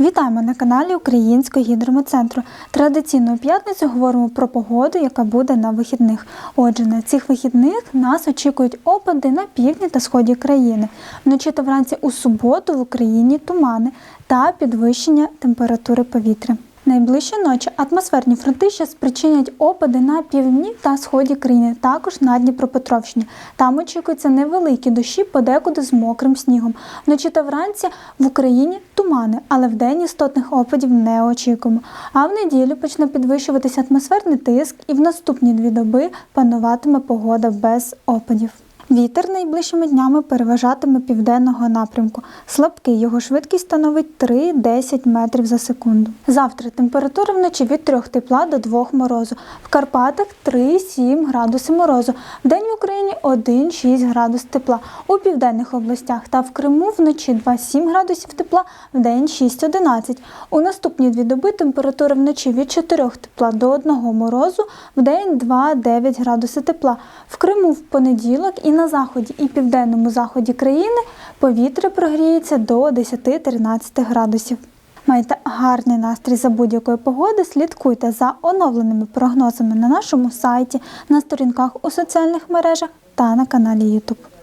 Вітаємо на каналі Українського гідрометцентру. Традиційно п'ятницю говоримо про погоду, яка буде на вихідних. Отже, на цих вихідних нас очікують опади на півдні та сході країни. Вночі та вранці у суботу в Україні тумани та підвищення температури повітря. Найближчі ночі атмосферні фронти ще спричинять опади на півдні та сході країни, також на Дніпропетровщині. Там очікуються невеликі дощі, подекуди з мокрим снігом. Вночі та вранці в Україні тумани, але вдень істотних опадів не очікуємо. А в неділю почне підвищуватися атмосферний тиск, і в наступні дві доби пануватиме погода без опадів. Вітер найближчими днями переважатиме південного напрямку. Слабкий його швидкість становить 3-10 метрів за секунду. Завтра температура вночі від 3 тепла до 2 морозу. В Карпатах 3-7 градуси морозу. Вдень в Україні 1-6 градус тепла. У південних областях та в Криму вночі 2-7 градусів тепла, вдень 6-11. У наступні дві доби температура вночі від 4 тепла до 1 морозу, вдень 2-9 градуси тепла. В Криму в понеділок і на заході і південному заході країни повітря прогріється до 10-13 градусів. Майте гарний настрій за будь-якої погоди. Слідкуйте за оновленими прогнозами на нашому сайті, на сторінках у соціальних мережах та на каналі YouTube.